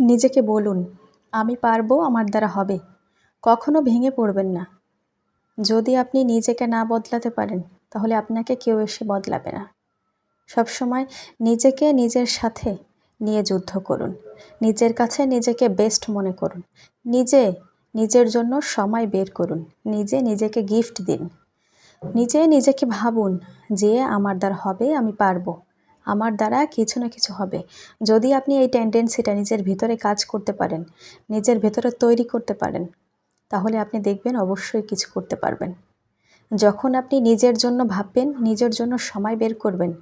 নিজেকে বলুন, আমি পারব আমার দ্বারা হবে। কখনো ভেঙে পড়বেন না। যদি আপনি নিজেকে না বদলাতে পারেন, তাহলে আপনাকে কেউ এসে বদলাবে না। সবসময় নিজেকে নিজের সাথে নিয়ে যুদ্ধ করুন। নিজের কাছে নিজেকে বেস্ট মনে করুন। নিজে নিজের জন্য সময় বের করুন। নিজে নিজেকে গিফট দিন। নিজে নিজেকে ভাবুন যে আমার দ্বারা হবে, আমি পারব। আমার দ্বারা কিছু না কিছু হবে। যদি আপনি এই টেন্ডেন্সিটা নিজের ভিতরে কাজ করতে পারেন, নিজের ভেতরে তৈরি করতে পারেন, তাহলে আপনি দেখবেন অবশ্যই কিছু করতে পারবেন। যখন আপনি নিজের জন্য ভাববেন, নিজের জন্য সময় বের করবেন,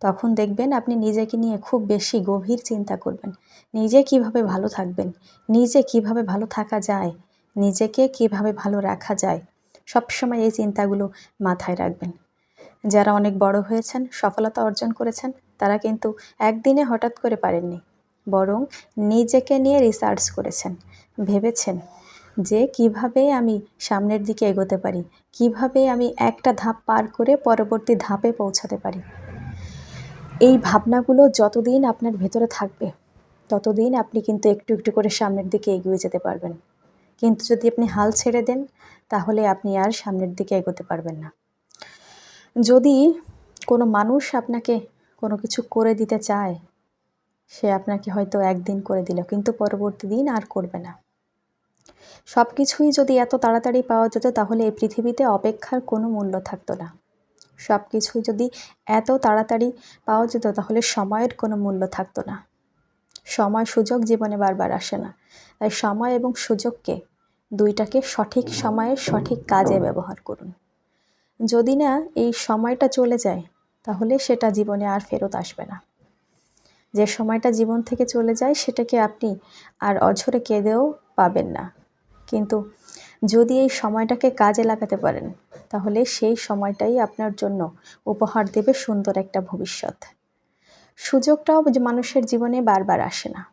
তখন দেখবেন আপনি নিজেকে নিয়ে খুব বেশি গভীর চিন্তা করবেন। নিজে কীভাবে ভালো থাকবেন? নিজে কীভাবে ভালো থাকা যায়? নিজেকে কীভাবে ভালো রাখা যায়? সবসময় এই চিন্তাগুলো মাথায় রাখবেন। যারা অনেক বড় হয়েছেন, সফলতা অর্জন করেছেন, তারা কিন্তু একদিনে হঠাৎ করে পারেননি। বরং নিজেকে নিয়ে রিসার্চ করেছেন। ভেবেছেন যে কীভাবে আমি সামনের দিকে এগোতে পারি, কীভাবে আমি একটা ধাপ পার করে পরবর্তী ধাপে পৌঁছাতে পারি। এই ভাবনাগুলো যতদিন আপনার ভেতরে থাকবে, ততদিন আপনি কিন্তু একটু একটু করে সামনের দিকে এগিয়ে যেতে পারবেন। কিন্তু যদি আপনি হাল ছেড়ে দেন, তাহলে আপনি আর সামনের দিকে এগোতে পারবেন না। যদি কোনো মানুষ আপনাকে কোনো কিছু করে দিতে চায়, সে আপনাকে হয়তো একদিন করে দিল, কিন্তু পরবর্তী দিন আর করবে না। সব কিছুই যদি এত তাড়াতাড়ি পাওয়া যেত, তাহলে এই পৃথিবীতে অপেক্ষার কোনো মূল্য থাকতো না। সব কিছুই যদি এত তাড়াতাড়ি পাওয়া যেত, তাহলে সময়ের কোনো মূল্য থাকতো না। সময় সুযোগ জীবনে বারবার আসে না। তাই সময় এবং সুযোগকে দুইটাকে সঠিক সময়ে সঠিক কাজে ব্যবহার করুন। যদি না এই সময়টা চলে যায়, তাহলে সেটা জীবনে আর ফেরত আসবে না। যে সময়টা জীবন থেকে চলে যায়, সেটাকে আপনি আর অঝরে কেঁদেও পাবেন না। কিন্তু যদি এই সময়টাকে কাজে লাগাতে পারেন, তাহলে সেই সময়টাই আপনার জন্য উপহার দেবে সুন্দর একটা ভবিষ্যৎ। সুযোগটাও মানুষের জীবনে বারবার আসে না।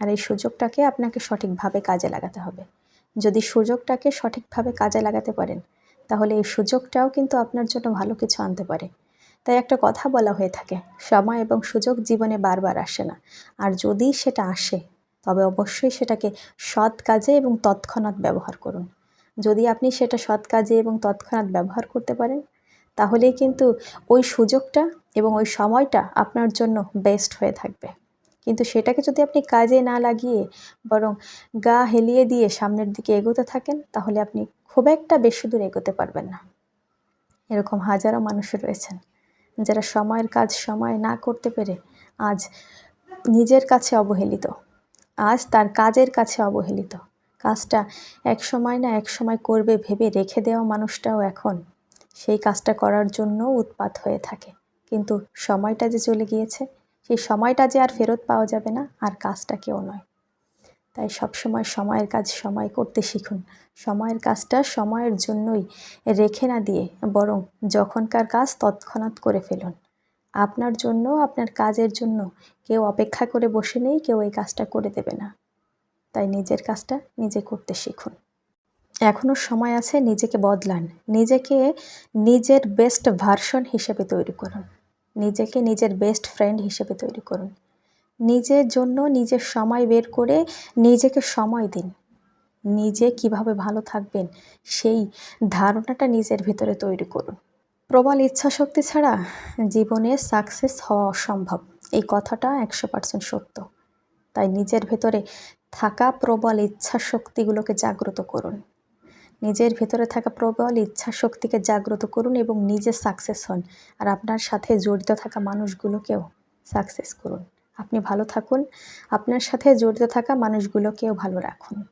আর এই সুযোগটাকে আপনাকে সঠিকভাবে কাজে লাগাতে হবে। যদি সুযোগটাকে সঠিকভাবে কাজে লাগাতে পারেন তাহলে এই সুযোগটাও কিন্তু আপনার জন্য ভালো কিছু আনতে পারে। তাই একটা কথা বলা হয়ে থাকে, সময় এবং সুযোগ জীবনে বারবার আসে না। আর যদি সেটা আসে, তবে অবশ্যই সেটাকে সৎ কাজে এবং তৎক্ষণাৎ ব্যবহার করুন। যদি আপনি সেটা সৎ কাজে এবং তৎক্ষণাৎ ব্যবহার করতে পারেন, তাহলেই কিন্তু ওই সুযোগটা এবং ওই সময়টা আপনার জন্য বেস্ট হয়ে থাকবে। কিন্তু সেটাকে যদি আপনি কাজে না লাগিয়ে বরং গা হেলিয়ে দিয়ে সামনের দিকে এগোতে থাকেন, তাহলে আপনি খুব একটা বেশি দূর এগোতে পারবেন না। এরকম হাজারো মানুষ রয়েছেন যারা সময়ের কাজ সময় না করতে পেরে আজ নিজের কাছে অবহেলিত, আজ তার কাজের কাছে অবহেলিত। কাজটা এক সময় না এক সময় করবে ভেবে রেখে দেওয়া মানুষটাও এখন সেই কাজটা করার জন্য উৎপাত হয়ে থাকে। কিন্তু সময়টা যে চলে গিয়েছে সেই সময়টা যে আর ফেরত পাওয়া যাবে না, আর কাজটা কেউ নয়। তাই সবসময় সময়ের কাজ সময় করতে শিখুন। সময়ের কাজটা সময়ের জন্যই রেখে না দিয়ে, বরং যখনকার কাজ তৎক্ষণাৎ করে ফেলুন। আপনার জন্য, আপনার কাজের জন্য কেউ অপেক্ষা করে বসে নেই, কেউ এই কাজটা করে দেবে না। তাই নিজের কাজটা নিজে করতে শিখুন। এখনও সময় আছে, নিজেকে বদলান। নিজেকে নিজের বেস্ট ভার্সন হিসেবে তৈরি করুন। নিজেকে নিজের বেস্ট ফ্রেন্ড হিসেবে তৈরি করুন। নিজের জন্য নিজের সময় বের করে নিজেকে সময় দিন। নিজে কীভাবে ভালো থাকবেন সেই ধারণাটা নিজের ভিতরে তৈরি করুন। প্রবল ইচ্ছাশক্তি ছাড়া জীবনে সাকসেস হওয়া অসম্ভব। এই কথাটা একশো পার্সেন্ট সত্য। তাই নিজের ভেতরে থাকা প্রবল ইচ্ছা শক্তিগুলোকে জাগ্রত করুন। নিজের ভেতরে থাকা প্রবল ইচ্ছা শক্তিকে জাগ্রত করুন এবং নিজে সাকসেস হন। আর আপনার সাথে জড়িত থাকা মানুষগুলোকেও সাকসেস করুন। আপনি ভালো থাকুন। আপনার সাথে জড়িত থাকা মানুষগুলোকেও ভালো রাখুন।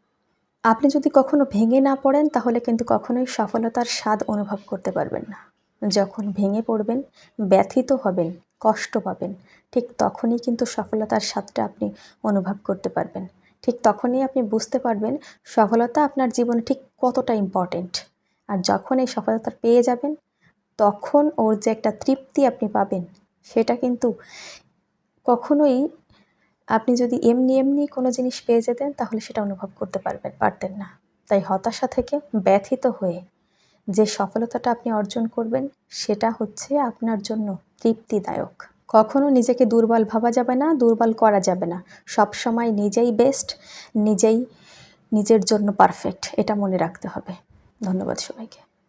আপনি যদি কখনো ভেঙে না পড়েন, তাহলে কিন্তু কখনোই সফলতার স্বাদ অনুভব করতে পারবেন না। যখন ভেঙে পড়বেন, ব্যথিত হবেন, কষ্ট পাবেন, ঠিক তখনই কিন্তু সফলতার স্বাদটা আপনি অনুভব করতে পারবেন। ঠিক তখনই আপনি বুঝতে পারবেন সফলতা আপনার জীবনে ঠিক কতটা ইম্পর্টেন্ট আর যখন এই সফলতা পেয়ে যাবেন, তখন ওর যে একটা তৃপ্তি আপনি পাবেন, সেটা কিন্তু কখনোই আপনি যদি এমনি এমনি কোনো জিনিস পেয়ে যেতেন, তাহলে সেটা অনুভব করতে পারবেন, পারতেন না। তাই হতাশা থেকে ব্যথিত হয়ে যে সফলতাটা আপনি অর্জন করবেন, সেটা হচ্ছে আপনার জন্য তৃপ্তিদায়ক। কখনো নিজেকে দুর্বল ভাবা যাবে না, দুর্বল করা যাবে না। সব সময় নিজেই বেস্ট নিজেই নিজের জন্য পারফেক্ট এটা মনে রাখতে হবে। ধন্যবাদ সবাইকে।